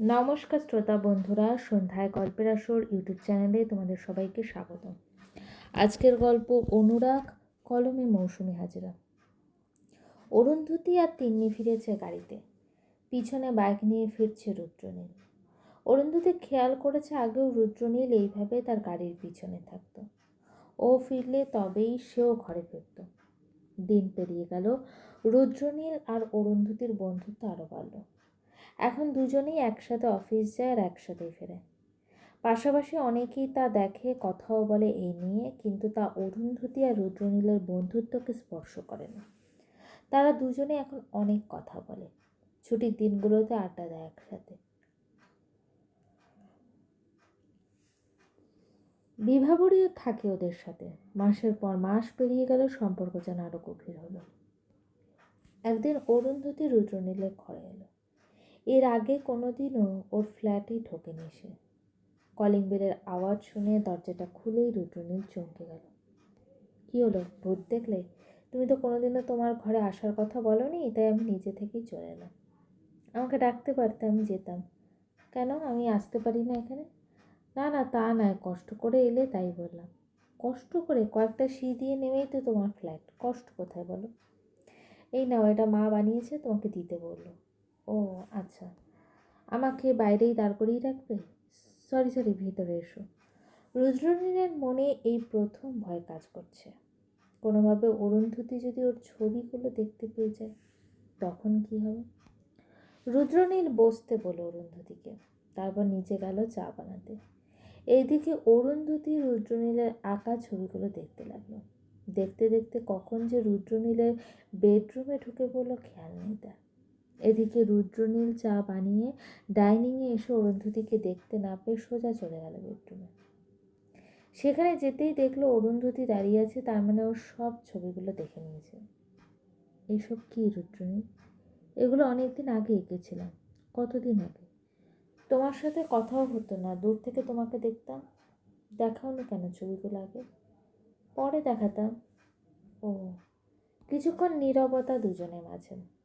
নমস্কার শ্রোতা বন্ধুরা, সন্ধ্যায় গল্পের আসর ইউটিউব চ্যানেলে তোমাদের সবাইকে স্বাগত আজকের গল্প অনুরাগ, কলমে মৌসুমি হাজরা। অরুন্ধতী আর তিন্নি ফিরেছে গাড়িতে। পিছনে বাইক নিয়ে ফিরছে রুদ্রনীল। অরুন্ধতী খেয়াল করেছে আগেও রুদ্রনীল এইভাবে তার গাড়ির পিছনে থাকতো। ও ফিরলে তবেই সেও ঘরে ফিরত। দিন পেরিয়ে গেল, রুদ্রনীল আর অরুন্ধতির বন্ধুত্ব আরও বাড়ল। এখন দুজনেই একসাথে অফিস যায় আর একসাথেই ফেরে। পাশাপাশি অনেকেই তা দেখে, কথাও বলে এই নিয়ে, কিন্তু তা অরুন্ধতী আর রুদ্রনীলের বন্ধুত্বকে স্পর্শ করে না। তারা দুজনে এখন অনেক কথা বলে। ছুটির দিনগুলোতে আড্ডা দেয় একসাথে। বিভাবরীও থাকে ওদের সাথে। মাসের পর মাস পেরিয়ে গেল, সম্পর্ক যেন আরও গভীর হলো। একদিন অরুন্ধতী রুদ্রনীলের ঘরে এলো। এর আগে কোনো দিনও ওর ফ্ল্যাটেই ঢোকেনি সে। কলিং বেলের আওয়াজ শুনে দরজাটা খুলেই রুদ্রনীল চমকে গেল। কী হলো, ভূত দেখলে? তুমি তো কোনোদিনও তোমার ঘরে আসার কথা বলনি, তাই আমি নিজে থেকেই চলে এলাম। আমাকে ডাকতে পারতে আমি যেতাম। কেন? আমি আসতে পারি না এখানে? না না, তা নয়, কষ্ট করে এলে তাই বললাম। কষ্ট করে? কয়েকটা সি দিয়ে নেমেই তো তোমার ফ্ল্যাট। কষ্ট কোথায় বলো? এই নাও, এটা মা বানিয়েছে, তোমাকে দিতে বলল। ও আচ্ছা। আমাকে বাইরেই দাঁড় করিয়ে রাখবে? সরি সরি, ভিতরে এসো। রুদ্রনীলের মনে এই প্রথম ভয় কাজ করছে। কোনোভাবে অরুন্ধতী যদি ওর ছবিগুলো দেখতে পেয়ে যায়, তখন কি হবে? রুদ্রনীল বসতে বলো অরুন্ধতীকে তারপর নিচে গেল চা বানাতে। এইদিকে অরুন্ধতী রুদ্রনীলের আঁকা ছবিগুলো দেখতে লাগল। দেখতে দেখতে কখন যে রুদ্রনীলের বেডরুমে ঢুকে পড়ল, খেয়াল নেই তার। এদিকে রুদ্রনীল চা বানিয়ে ডাইনিংয়ে এসে অরুন্ধতিকে দেখতে না পেয়ে সোজা চলে গেল বেডরুমে। সেখানে যেতেই দেখল অরুন্ধতি দাঁড়িয়ে আছে, তার মানে ওর সব ছবিগুলো দেখে নিয়েছে। এইসব কি রুদ্রনীল এগুলো অনেক দিন আগে এঁকেছিলাম, কতদিন আগে? তোমার সাথে কথাও হতো না, দূর থেকে তোমাকে দেখতাম। দেখাও না কেন ছবিগুলো আগে? পরে দেখাতাম। ও, কিছুক্ষণ নীরবতা দুজনের মাঝে।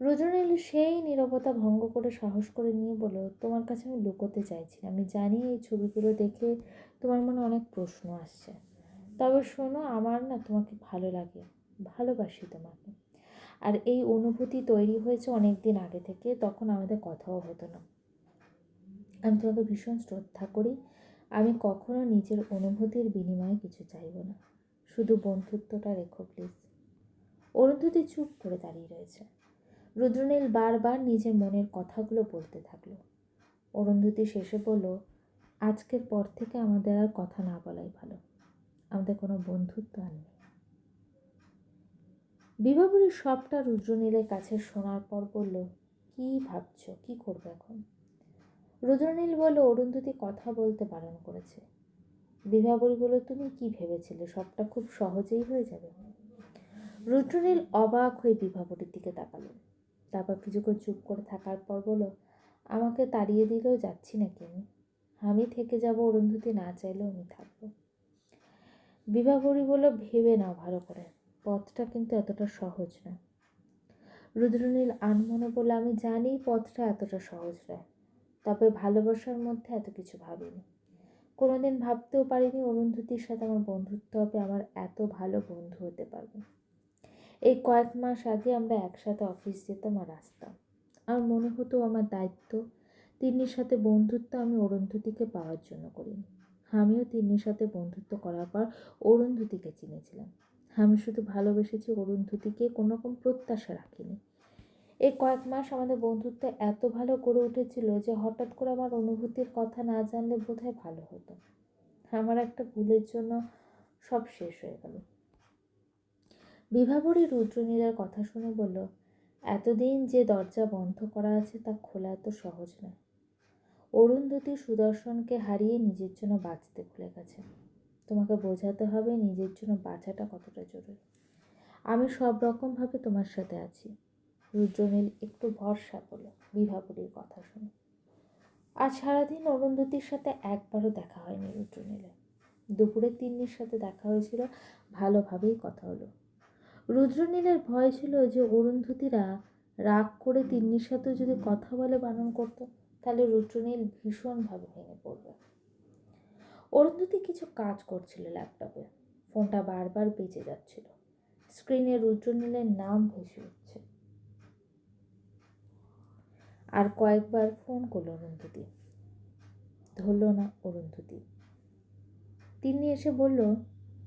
রুদ্রনীল সেই নীরবতা ভঙ্গ করে সাহস করে নিয়ে বলল তোমার কাছে আমি লুকোতে চাইছি না। আমি জানি এই ছবিগুলো দেখে তোমার মনে অনেক প্রশ্ন আসছে। তবে শোনো, আমার না তোমাকে ভালো লাগে। ভালোবাসি তোমাকে। আর এই অনুভূতি তৈরি হয়েছে অনেক দিন আগে থেকে। তখন আমাদের কথাও হতো না। আমি তোমাকে ভীষণ শ্রদ্ধা করি। আমি কখনো নিজের অনুভূতির বিনিময়ে কিছু চাইব না। শুধু বন্ধুত্বটা রেখো, প্লিজ। অরুন্ধতী চুপ করে দাঁড়িয়ে রয়েছে। রুদ্রনীল বারবার নিজের মনের কথাগুলো বলতে থাকল। অরুন্ধতি শেষে বলল, আজকের পর থেকে আমাদের আর কথা না বলাই ভালো। আমাদের কোনো বন্ধুত্ব আর নেই। বিবাহবুড়ি সবটা রুদ্রনীলের কাছে শোনার পর বলল, কি ভাবছ? কি করবে এখন? রুদ্রনীল বলল, অরুন্ধতি কথা বলতে বারণ করেছে। বিবাহবুড়ি বলল তুমি কি ভেবেছিলে? সবটা খুব সহজেই হয়ে যাবে? রুদ্রনীল অবাক হয়ে বিভাবরীর দিকে তাকালো। তারপর কিছুক্ষণ চুপ করে থাকার পর বলো আমাকে তাড়িয়ে দিলেও যাচ্ছি নাকি আমি? আমি থেকে যাব অরুন্ধতী, না চাইলেও আমি থাকব। বিবাহবরী বলল, ভেবে নাও ভালো করে, পথটা কিন্তু এতটা সহজ না রুদ্রনীল আনমনে বলে আমি জানি পথটা এতটা সহজ নয়, তবে ভালোবাসার মধ্যে এত কিছু ভাবিনি। কোনোদিন ভাবতেও পারিনি অরুন্ধতির সাথে আমার বন্ধুত্ব হবে, আমার এত ভালো বন্ধু হতে পারবে। এই কয়েক মাস আগে আমরা একসাথে অফিস যেতাম আর আসতাম। আমার মনে হতো আমার দায়িত্ব, তিন্নির সাথে বন্ধুত্ব আমি অরুন্ধতিকে পাওয়ার জন্য করিনি। আমিও তিন্নির সাথে বন্ধুত্ব করার পর অরুন্ধতিকে চিনেছিলাম। আমি শুধু ভালোবেসেছি অরুন্ধতিকে কোনো রকম প্রত্যাশা রাখিনি। এই কয়েক মাস আমাদের বন্ধুত্ব এত ভালো গড়ে উঠেছিল যে হঠাৎ করে আমার অনুভূতির কথা না জানলে বোধহয় ভালো হতো। আমার একটা ভুলের জন্য সব শেষ হয়ে গেল। বিভাবরী রুদ্রনীলার কথা শুনে বলল, এতদিন যে দরজা বন্ধ করা আছে তা খোলা এত সহজ নয়। অরুন্ধতী সুদর্শনকে হারিয়ে নিজের জন্য বাঁচতে ভুলে গেছে। তোমাকে বোঝাতে হবে নিজের জন্য বাঁচাটা কতটা জরুরি। আমি সব রকমভাবে তোমার সাথে আছি। রুদ্রনীল একটু ভরসা পেল বিভাবরীর কথা শুনে। আজ সারাদিন অরুন্ধতির সাথে একবারও দেখা হয়নি রুদ্রনীলের। দুপুরে তিন্নির সাথে দেখা হয়েছিল, ভালোভাবেই কথা হলো। রুদ্রনীলের ভয় ছিল যে অরুন্ধতীরা রাগ করে তিন্নির সাথে যদি কথা বলে বারণ করতো, তাহলে রুদ্রনীল ভীষণভাবে ভেঙে পড়বে। অরুন্ধতী কিছু কাজ করছিল ল্যাপটপে। ফোনটা বারবার বেঁচে যাচ্ছিল। স্ক্রিনে রুদ্রনীলের নাম ভেসে উঠছে। আর কয়েকবার ফোন করল অরুন্ধতী। ধরল না অরুন্ধতী। তিনি এসে বলল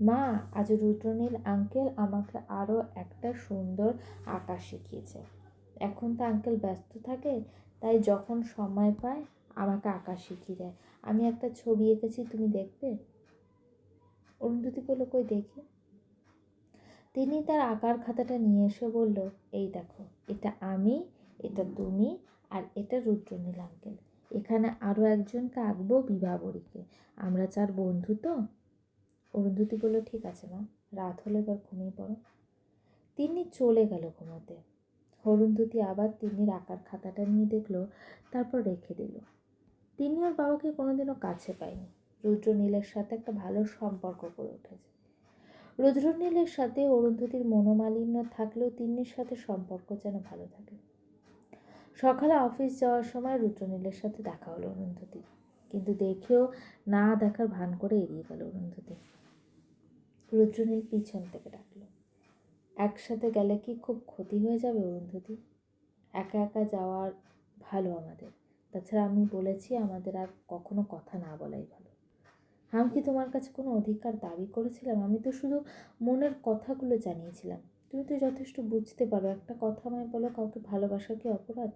মা, আজ রুদ্রনীল আঙ্কেল আমাকে আরও একটা সুন্দর আঁকা শিখিয়েছে। এখন তো আঙ্কেল ব্যস্ত থাকে, তাই যখন সময় পায় আমাকে আঁকা শিখিয়ে দেয়। আমি একটা ছবি এঁকেছি, তুমি দেখবে? অরুন্ধতী বলল কই, দেখি। তিনি তার আঁকার খাতাটা নিয়ে এসে বলল, এই দেখো, এটা আমি, এটা তুমি আর এটা রুদ্রনীল আঙ্কেল এখানে আরও একজনকে আঁকবো বিভাবরীকে আমরা চার বন্ধু তো। অরুন্ধতী বলল, ঠিক আছে মা, রাত হলে এবার ঘুমিয়ে পড়ো। তিনি চলে গেল ঘুমোতে। অরুন্ধতি আবার তিন্নির আঁকার খাতাটা নিয়ে দেখল, তারপর রেখে দিল। তিনি ওর বাবাকে কোনোদিনও কাছে পায়নি। রুদ্রনীলের সাথে একটা ভালো সম্পর্ক গড়ে উঠেছে। রুদ্রনীলের সাথে অরুন্ধতির মনোমালিন্য থাকলেও তিন্নির সাথে সম্পর্ক যেন ভালো থাকে। সকালে অফিস যাওয়ার সময় রুদ্রনীলের সাথে দেখা হলো অরুন্ধতি কিন্তু দেখেও না দেখার ভান করে এড়িয়ে গেল অরুন্ধতী রুদ্রনীল পিছন থেকে ডাকলো। একসাথে গেলে কি খুব ক্ষতি হয়ে যাবে অরুন্ধতী একা একা যাওয়ার ভালো আমাদের। তাছাড়া আমি বলেছি আমাদের আর কখনো কথা না বলাই ভালো। আমি কি তোমার কাছে কোনো অধিকার দাবি করেছিলাম? আমি তো শুধু মনের কথাগুলো জানিয়েছিলাম। তুমি তো যথেষ্ট বুঝতে পারো, একটা কথা আমায় বলো, কাউকে ভালোবাসা কি অপরাধ?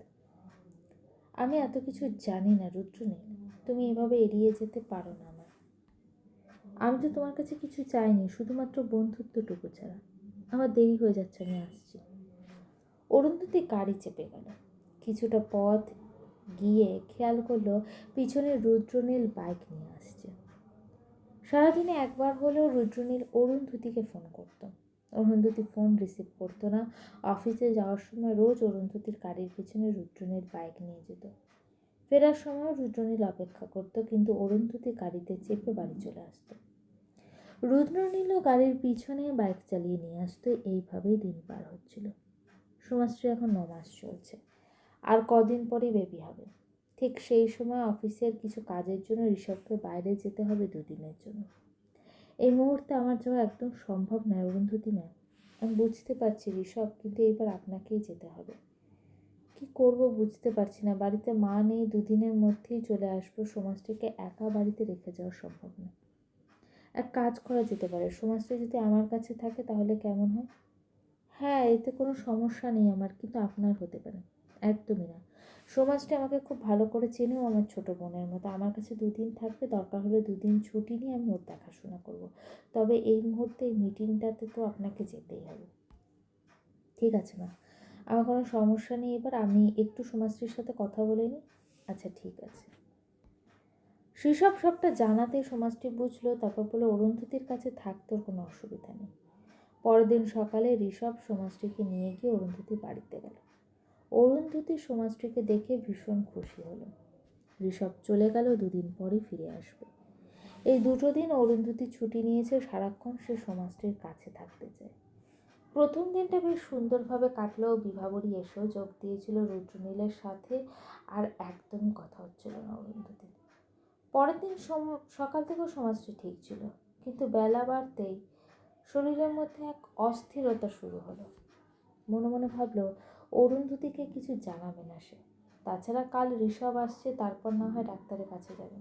আমি এত কিছু জানি না রুদ্রনীল। তুমি এভাবে এড়িয়ে যেতে পারো না আমি তো তোমার কাছে কিছু চাইনি, শুধুমাত্র বন্ধুত্বটুকু ছাড়া। আমার দেরি হয়ে যাচ্ছে, আমি আসছি। অরুন্ধতি গাড়ি চেপে গেল। কিছুটা পথ গিয়ে খেয়াল করল পিছনে রুদ্রনীল বাইক নিয়ে আসছে। সারাদিনে একবার হলেও রুদ্রনীল অরুন্ধতিকে ফোন করতো। অরুন্ধতি ফোন রিসিভ করতো না। অফিসে যাওয়ার সময় রোজ অরুন্ধতির গাড়ির পিছনে রুদ্রনীল বাইক নিয়ে যেত। ফেরার সময় রুদ্রনীল অপেক্ষা করত, কিন্তু অরুন্ধতি গাড়িতে চেপে বাড়ি চলে আসতো। রুদ্রনীলও গাড়ির পিছনে বাইক চালিয়ে নিয়ে আসতো এইভাবেই দিন পার হচ্ছিল। সমাজশ্রী এখন নমাস চলছে। আর কদিন পরেই বেবি হবে। ঠিক সেই সময় অফিসের কিছু কাজের জন্য ঋষভকে বাইরে যেতে হবে দুদিনের জন্য। এই মুহূর্তে আমার যাওয়া একদম সম্ভব নয় অরুন্ধতী ম্যাম। আমি বুঝতে পারছি ঋষভ, কিন্তু এবার আপনাকেই যেতে হবে। কি করব বুঝতে পারছি না। বাড়িতে মা নেই, দুদিনের মধ্যেই চলে আসব। সমাজটিকে একা বাড়িতে রেখে যাওয়া সম্ভব না এক কাজ করা যেতে পারে। সমাজটা যদি আমার কাছে থাকে তাহলে কেমন হয়? হ্যাঁ এতে কোনো সমস্যা নেই আমার, কিন্তু আপনার হতে পারে। একদমই না। সমাজটা আমাকে খুব ভালো করে চেনেও আমার ছোট বোনের মতো। আমার কাছে দুদিন থাকবে, দরকার হলে দুদিন ছুটি নিয়ে আমি ওর দেখাশোনা করব। তবে এই মুহূর্তে এই মিটিংটাতে তো আপনাকে যেতেই হবে। ঠিক আছে, মা। আমার কোনো সমস্যা নেই এবার। আমি একটু সমাজটির সাথে কথা বলে নিই। আচ্ছা ঠিক আছে। সেসব সবটা জানাতে সমাজটি বুঝলো, তারপর বলে অরুন্ধতির কাছে থাকতে কোনো অসুবিধা নেই। পরের দিন সকালে ঋষভ সমাজটিকে নিয়ে গিয়ে অরুন্ধতি বাড়িতে গেল। অরুন্ধতি সমাজটিকে দেখে ভীষণ খুশি হলো। ঋষভ চলে গেল দুদিন পরই ফিরে আসবে। এই দুটো দিন অরুন্ধতি ছুটি নিয়েছে, সারাক্ষণ সে সমাজটির কাছে থাকতে চায়। প্রথম দিনটা বেশ সুন্দরভাবে কাটলেও বিভাবরী এসেও যোগ দিয়েছিল রুদ্রনীলের সাথে, আর একদমই কথা হচ্ছিল না অরুন্ধতির পরের দিন সম, সকাল থেকেও সমাজটি ঠিক ছিল। কিন্তু বেলা বাড়তেই শরীরের মধ্যে এক অস্থিরতা শুরু হলো। মনে মনে ভাবলো অরুন্ধতিকে কিছু জানাবে না সে। তাছাড়া কাল ঋষভ আসছে, তারপর না হয় ডাক্তারের কাছে যাবে।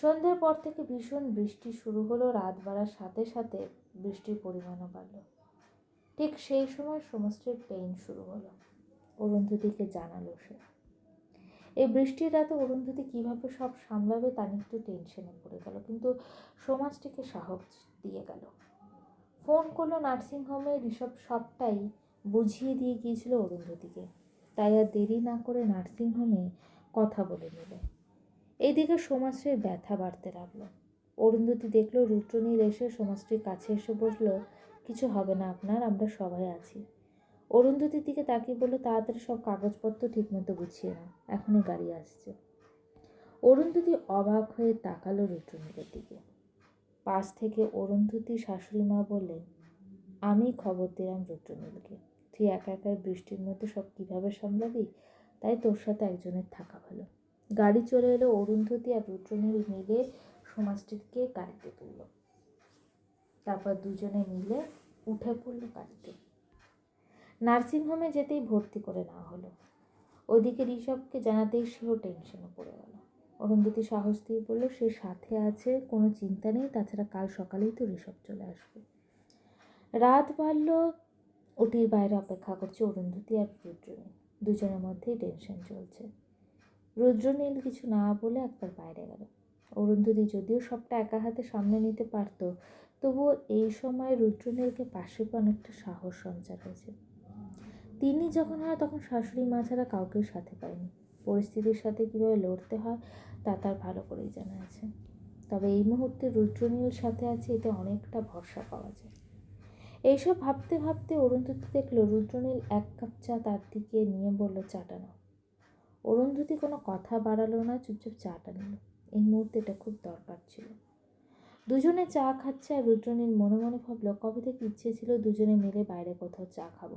সন্ধ্যের পর থেকে ভীষণ বৃষ্টি শুরু হলো, রাত বাড়ার সাথে সাথে বৃষ্টির পরিমাণও বাড়ল। ঠিক সেই সময় সমস্তের পেইন শুরু হলো। অরুন্ধতিকে জানালো সে। এই বৃষ্টির রাতে অরুন্ধতী কীভাবে সব সামলাবে তা নিয়ে একটু টেনশনে পড়ে গেল। কিন্তু সমাজটিকে সাহস দিয়ে গেল। ফোন করল নার্সিংহোমে ঋষভ সবটাই বুঝিয়ে দিয়ে গিয়েছিল অরুন্ধতিকে। তাই আর দেরি না করে নার্সিংহোমে কথা বলে নিল। এইদিকে সমাজশ্রীর ব্যথা বাড়তে লাগল। অরুন্ধতী দেখল রুদ্রনীল এসে সমাজটির কাছে এসে বসল কিছু হবে না আপনার, আমরা সবাই আছি। অরুন্ধতির দিকে তাকিয়ে বলল, তাড়াতাড়ি সব কাগজপত্র ঠিকমতো গুছিয়ে নাও। এখনই গাড়ি আসছে। অরুন্ধতি অবাক হয়ে তাকালো রুদ্রনীলের দিকে। পাশ থেকে অরুন্ধতী শাশুড়ি মা বললেন, আমি খবর দিলাম রুদ্রনীলকে। তুই একা একা বৃষ্টির মধ্যে সব কীভাবে সামলাবি? তাই তোর সাথে একজনের থাকা ভালো। গাড়ি চলে এলো অরুন্ধতি আর রুদ্রনীল মিলে সমাজটিকে গাড়িতে তুলল। তারপর দুজনে মিলে উঠে পড়ল গাড়িতে। নার্সিংহোমে যেতেই ভর্তি করে নেওয়া হলো। ওদিকে ঋষভকে জানাতেই সেও টেনশনে পড়ে গেল। অরুন্ধতি সাহস দিয়ে বলল, সে সাথে আছে, কোনো চিন্তা নেই। তাছাড়া কাল সকালেই তো ঋষভ চলে আসবে। রাত বাড়ল ওটির বাইরে অপেক্ষা করছে অরুন্ধতি আর রুদ্রনীল। দুজনের মধ্যেই টেনশন চলছে। রুদ্রনীল কিছু না বলে একবার বাইরে গেল। অরুন্ধতি যদিও সবটা একা হাতে সামনে নিতে পারতো, তবুও এই সময় রুদ্রনীলকে পাশে অনেকটা সাহস সঞ্চার হয়েছে। তিনি যখন হয় তখন শাশুড়ি মা ছাড়া কাউকে সাথে পায়নি পরিস্থিতির সাথে কীভাবে লড়তে হয় তা তার ভালো করেই জানা আছে। তবে এই মুহূর্তে রুদ্রনীল সাথে আছে এতে অনেকটা ভরসা পাওয়া যায়। এইসব ভাবতে ভাবতে অরুন্ধতী দেখল রুদ্রনীল এক কাপ চা তার দিকে নিয়ে বলল, চাটা নাও। অরুন্ধতী কোনো কথা বাড়ালো না, চুপচাপ চাটা নিল। এই মুহূর্তে এটা খুব দরকার ছিল। দুজনে চা খাচ্ছে আর রুদ্রনীল মনে মনে ভাবলো, কবে থেকে ইচ্ছে ছিল দুজনে মিলে বাইরে কোথাও চা খাব?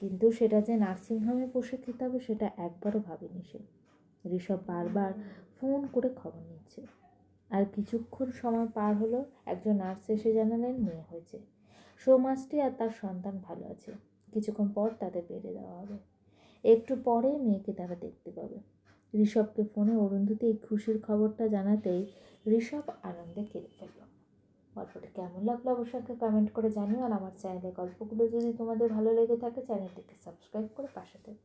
কিন্তু সেটা যে নার্সিংহোমে বসে খেতে হবে, সেটা একবারও ভাবেনি সে। ঋষভ বারবার ফোন করে খবর নিচ্ছে। আর কিছুক্ষণ সময় পার হলো, একজন নার্স এসে জানালেন মেয়ে হয়েছে। সৌমাসটি আর তার সন্তান ভালো আছে। কিছুক্ষণ পর তাদের বেড়ে দেওয়া হবে। একটু পরে মেয়েকে তারা দেখতে পাবে। ঋষভকে ফোনে অরুন্ধতী এই খুশির খবরটা জানাতেই ঋষভ আনন্দে কেঁদে ফেলল। গল্পটা কেমন লাগল অবশ্যই একটা কমেন্ট করে জানিও আর আমার চ্যানেলে গল্পগুলো যদি তোমাদের ভালো লেগে থাকে চ্যানেলটিকে সাবস্ক্রাইব করে পাশে থেকো।